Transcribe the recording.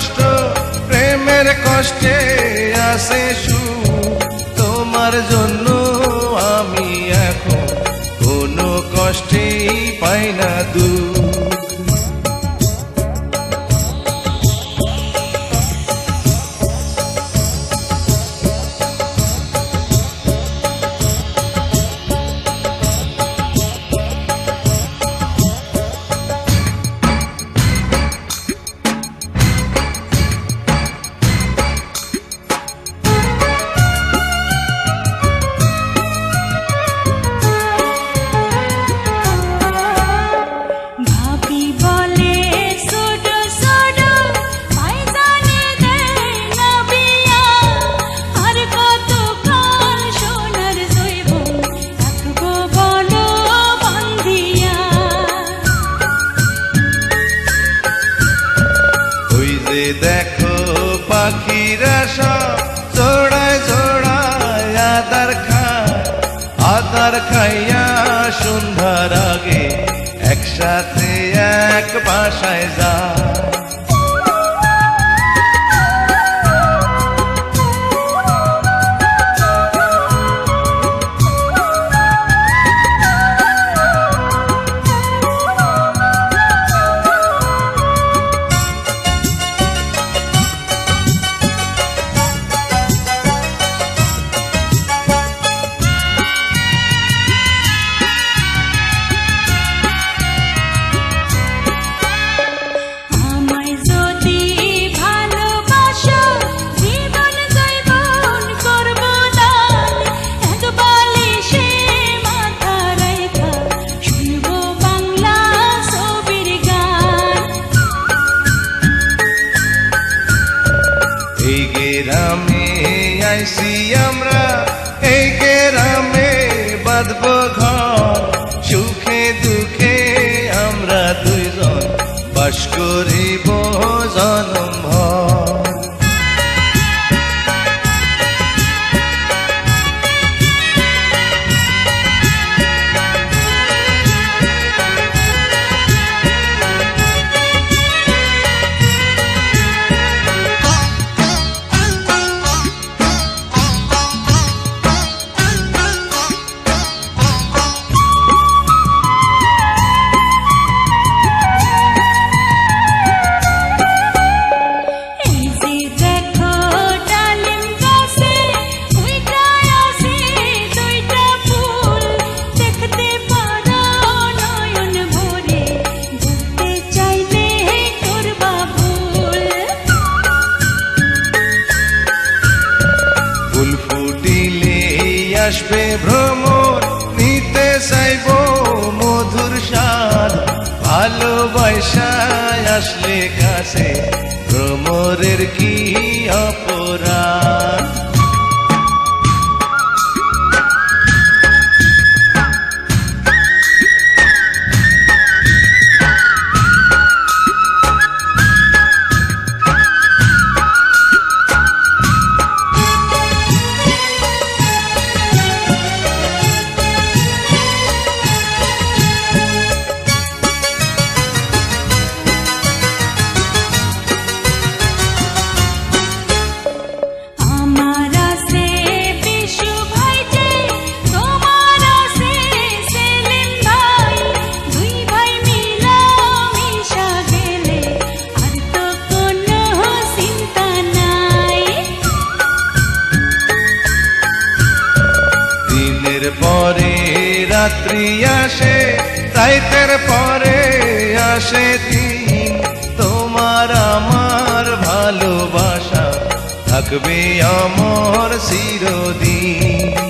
কষ্ট প্রেমের কষ্টে আসে শু তোমার জন্য আমি এখন কোনো কষ্টেই পাই না দূর দেখো পাখিরা সব জোড়ায় জোড়ায় আদার খায়। আদার খাইয়া সুন্দর আগে একসাথে এক বাসায় যায়। গেরামে আইসি আমরা, এই গ্রামে বাঁধব ঘর। সুখে দুঃখে আমরা দুইজন, বাস করিব জনম ভর আসবে ভ্রমর নিতে চাইব মধুর স্বাদ। ভালোবাসায় আসলে কাছে ভ্রমরের কি অপরাধ? পরে রাত্রি আসে রাইতের পরে আসে দিন। তোমার আমার ভালোবাসা থাকবে আমার চিরদিন।